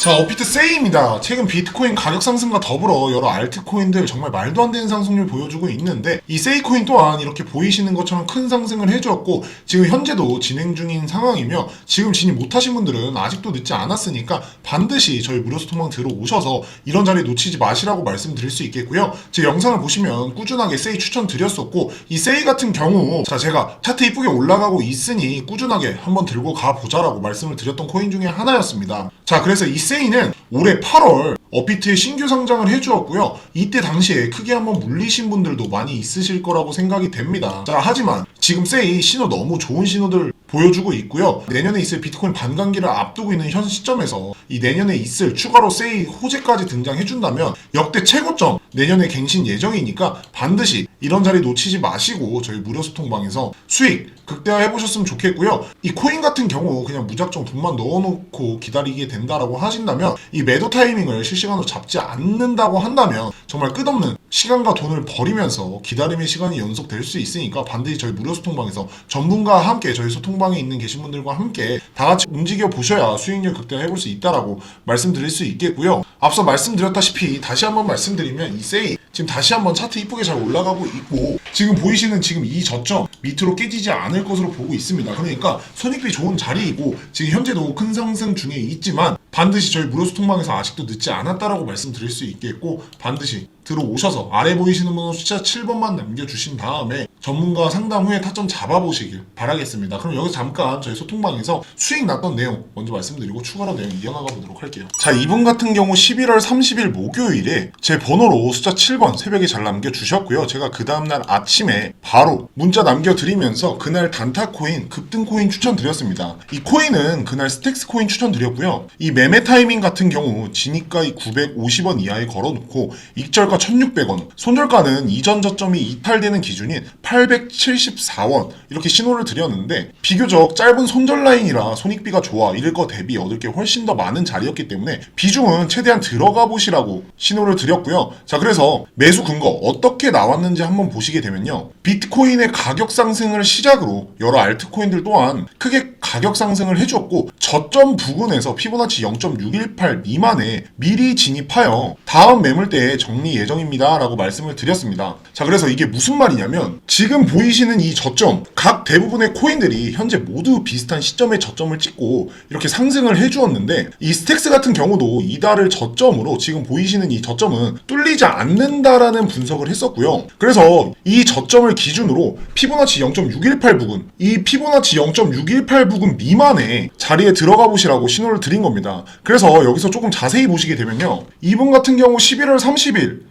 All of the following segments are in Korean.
자, 어피트 세이입니다. 최근 비트코인 가격 상승과 더불어 여러 알트코인들 정말 말도 안 되는 상승률 보여주고 있는데 이 세이코인 또한 이렇게 보이시는 것처럼 큰 상승을 해주었고 지금 현재도 진행 중인 상황이며 지금 진입 못하신 분들은 아직도 늦지 않았으니까 반드시 저희 무료 소통방 들어오셔서 이런 자리 놓치지 마시라고 말씀드릴 수 있겠고요. 제 영상을 보시면 꾸준하게 세이 추천드렸었고 이 세이 같은 경우 자 제가 차트 이쁘게 올라가고 있으니 꾸준하게 한번 들고 가보자라고 말씀을 드렸던 코인 중에 하나였습니다. 자 그래서 이 세이는 올해 8월 어피트에 신규 상장을 해주었고요. 이때 당시에 크게 한번 물리신 분들도 많이 있으실 거라고 생각이 됩니다. 자, 하지만 지금 세이 신호 너무 좋은 신호들 보여주고 있고요. 내년에 있을 비트코인 반감기를 앞두고 있는 현 시점에서 이 내년에 있을 추가로 세이 호재까지 등장해준다면 역대 최고점 내년에 갱신 예정이니까 반드시 이런 자리 놓치지 마시고 저희 무료 소통방에서 수익 극대화해 보셨으면 좋겠고요. 이 코인 같은 경우 그냥 무작정 돈만 넣어놓고 기다리게 된다라고 하신다면 이 매도 타이밍을 실시간으로 잡지 않는다고 한다면 정말 끝없는 시간과 돈을 버리면서 기다림의 시간이 연속될 수 있으니까 반드시 저희 무료 소통방에서 전문가와 함께 저희 소통방에 있는 계신 분들과 함께 다 같이 움직여 보셔야 수익률 극대화 해볼 수 있다라고 말씀드릴 수 있겠고요. 앞서 말씀드렸다시피 다시 한번 말씀드리면 이 세이 지금 다시 한번 차트 이쁘게 잘 올라가고 있고 지금 보이시는 지금 이 저점 밑으로 깨지지 않을 것으로 보고 있습니다. 그러니까 손익비 좋은 자리이고 지금 현재도 큰 상승 중에 있지만 반드시 저희 무료 소통방에서 아직도 늦지 않았다라고 말씀드릴 수 있겠고 반드시 들어오셔서 아래 보이시는 번호 숫자 7번만 남겨주신 다음에 전문가 상담 후에 타점 잡아보시길 바라겠습니다. 그럼 여기서 잠깐 저희 소통방에서 수익 났던 내용 먼저 말씀드리고 추가로 내용 이어나가 보도록 할게요. 자, 이분 같은 경우 11월 30일 목요일에 제 번호로 숫자 7번 새벽에 잘 남겨주셨고요. 제가 그 다음날 아침에 바로 문자 남겨드리면서 그날 단타 코인, 급등 코인 추천드렸습니다. 이 코인은 그날 스택스 코인 추천드렸고요. 이 매매 타이밍 같은 경우 진입가 950원 이하에 걸어놓고 익절가 1600원, 손절가는 이전 저점이 이탈되는 기준인 874원 이렇게 신호를 드렸는데 비교적 짧은 손절 라인이라 손익비가 좋아 이럴 거 대비 얻을 게 훨씬 더 많은 자리였기 때문에 비중은 최대한 들어가 보시라고 신호를 드렸고요. 자 그래서 매수 근거 어떻게 나왔는지 한번 보시게 되면요. 비트코인의 가격 상승을 시작으로 여러 알트코인들 또한 크게 가격 상승을 해줬고 저점 부근에서 피보나치 0.618 미만에 미리 진입하여 다음 매물대에 정리 예정입니다 라고 말씀을 드렸습니다. 자 그래서 이게 무슨 말이냐면 지금 보이시는 이 저점 각 대부분의 코인들이 현재 모두 비슷한 시점에 저점을 찍고 이렇게 상승을 해주었는데 이 스택스 같은 경우도 이달을 저점으로 지금 보이시는 이 저점은 뚫리지 않는다라는 분석을 했었고요. 그래서 이 저점을 기준으로 피보나치 0.618 부근 이 피보나치 0.618 부근 미만의 자리에 들어가 보시라고 신호를 드린 겁니다. 그래서 여기서 조금 자세히 보시게 되면요. 이분 같은 경우 11월 30일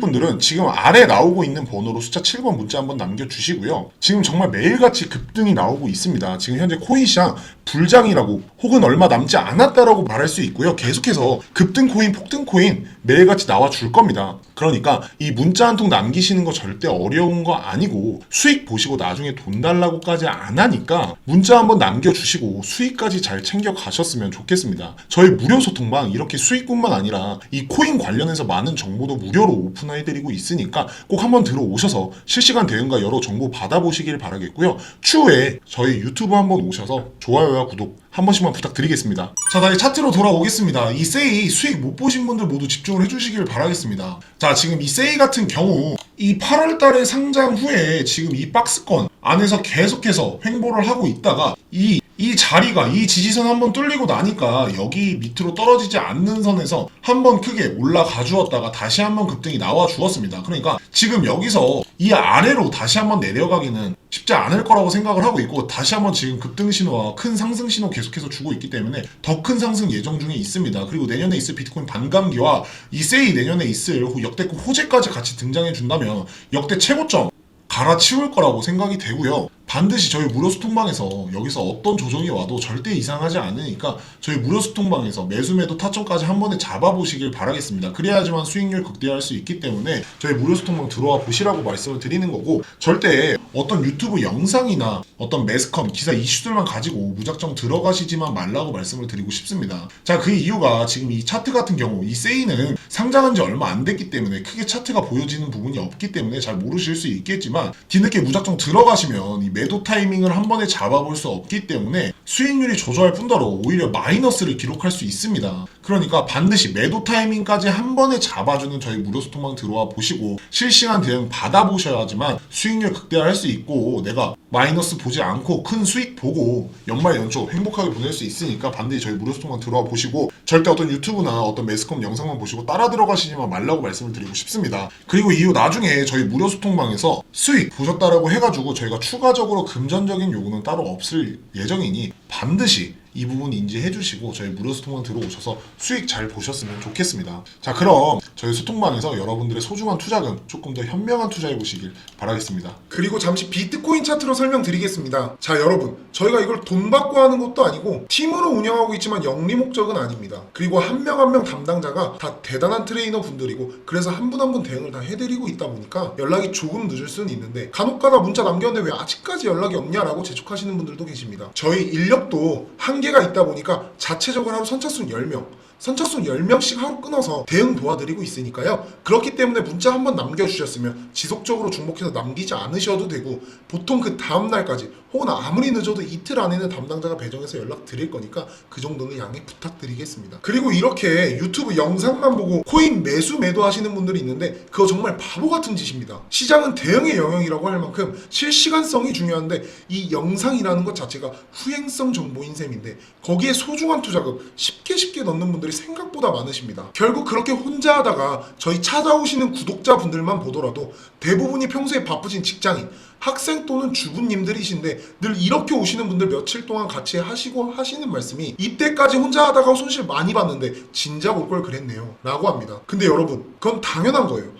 분들은 지금 아래 나오고 있는 번호로 숫자 7번 문자 한번 남겨주시고요. 지금 정말 매일같이 급등이 나오고 있습니다. 지금 현재 코인 시장 불장이라고 혹은 얼마 남지 않았다라고 말할 수 있고요. 계속해서 급등 코인, 폭등 코인 매일같이 나와 줄 겁니다. 그러니까 이 문자 한 통 남기시는 거 절대 어려운 거 아니고 수익 보시고 나중에 돈 달라고까지 안 하니까 문자 한번 남겨주시고 수익까지 잘 챙겨 가셨으면 좋겠습니다. 저희 무료 소통방 이렇게 수익뿐만 아니라 이 코인 관련해서 많은 정보도 무료로 오픈 해드리고 있으니까 꼭 한번 들어오셔서 실시간 대응과 여러 정보 받아보시길 바라겠고요. 추후에 저희 유튜브 한번 오셔서 좋아요와 구독 한 번씩만 부탁드리겠습니다. 자, 다시 차트로 돌아오겠습니다. 이 세이 수익 못 보신 분들 모두 집중을 해주시길 바라겠습니다. 자, 지금 이 세이 같은 경우 이 8월 달에 상장 후에 지금 이 박스권 안에서 계속해서 횡보를 하고 있다가 이 이 자리가 이 지지선 한번 뚫리고 나니까 여기 밑으로 떨어지지 않는 선에서 한번 크게 올라가 주었다가 다시 한번 급등이 나와 주었습니다. 그러니까 지금 여기서 이 아래로 다시 한번 내려가기는 쉽지 않을 거라고 생각을 하고 있고 다시 한번 지금 급등 신호와 큰 상승 신호 계속해서 주고 있기 때문에 더 큰 상승 예정 중에 있습니다. 그리고 내년에 있을 비트코인 반감기와 이 세이 내년에 있을 역대급 호재까지 같이 등장해 준다면 역대 최고점 갈아치울 거라고 생각이 되고요. 반드시 저희 무료 소통방에서 여기서 어떤 조정이 와도 절대 이상하지 않으니까 저희 무료 소통방에서 매수 매도 타점까지 한 번에 잡아보시길 바라겠습니다. 그래야지만 수익률 극대화할 수 있기 때문에 저희 무료 소통방 들어와 보시라고 말씀을 드리는 거고 절대 어떤 유튜브 영상이나 어떤 매스컴 기사 이슈들만 가지고 무작정 들어가시지만 말라고 말씀을 드리고 싶습니다. 자 그 이유가 지금 이 차트 같은 경우 이 세이는 상장한 지 얼마 안 됐기 때문에 크게 차트가 보여지는 부분이 없기 때문에 잘 모르실 수 있겠지만 뒤늦게 무작정 들어가시면 이 매도 타이밍을 한 번에 잡아볼 수 없기 때문에 수익률이 조절할 뿐더러 오히려 마이너스를 기록할 수 있습니다. 그러니까 반드시 매도 타이밍까지 한 번에 잡아주는 저희 무료 소통방 들어와 보시고 실시간 대응 받아보셔야지만 수익률 극대화할 수 있고 내가 마이너스 보지 않고 큰 수익 보고 연말 연초 행복하게 보낼 수 있으니까 반드시 저희 무료 소통방 들어와 보시고 절대 어떤 유튜브나 어떤 매스컴 영상만 보시고 따라 들어가시지만 말라고 말씀을 드리고 싶습니다. 그리고 이후 나중에 저희 무료 소통방에서 수익 보셨다라고 해가지고 저희가 추가적으로 금전적인 요구는 따로 없을 예정이니 반드시 이 부분 인지해 주시고 저희 무료 소통방 들어오셔서 수익 잘 보셨으면 좋겠습니다. 자 그럼 저희 소통방에서 여러분들의 소중한 투자금 조금 더 현명한 투자해 보시길 바라겠습니다. 그리고 잠시 비트코인 차트로 설명드리겠습니다. 자, 여러분. 저희가 이걸 돈 받고 하는 것도 아니고 팀으로 운영하고 있지만 영리 목적은 아닙니다. 그리고 한 명 한 명 담당자가 다 대단한 트레이너 분들이고 그래서 한 분 한 분 대응을 다 해드리고 있다 보니까 연락이 조금 늦을 수는 있는데 간혹가다 문자 남겼는데 왜 아직까지 연락이 없냐라고 재촉하시는 분들도 계십니다. 저희 인력도 한계가 있다 보니까 자체적으로 하루 선착순 10명 선착순 10명씩 하루 끊어서 대응 도와드리고 있으니까요. 그렇기 때문에 문자 한번 남겨주셨으면 지속적으로 중복해서 남기지 않으셔도 되고 보통 그 다음날까지 혹은 아무리 늦어도 이틀 안에는 담당자가 배정해서 연락 드릴 거니까 그 정도는 양해 부탁드리겠습니다. 그리고 이렇게 유튜브 영상만 보고 코인 매수 매도 하시는 분들이 있는데 그거 정말 바보 같은 짓입니다. 시장은 대응의 영역이라고 할 만큼 실시간성이 중요한데 이 영상이라는 것 자체가 후행성 정보인 셈인데 거기에 소중한 투자금 쉽게 쉽게 넣는 분들이 생각보다 많으십니다. 결국 그렇게 혼자 하다가 저희 찾아오시는 구독자분들만 보더라도 대부분이 평소에 바쁘신 직장인, 학생 또는 주부님들이신데 늘 이렇게 오시는 분들 며칠 동안 같이 하시고 하시는 말씀이 이때까지 혼자 하다가 손실 많이 봤는데 진작 올 걸 그랬네요 라고 합니다. 근데 여러분 그건 당연한 거예요.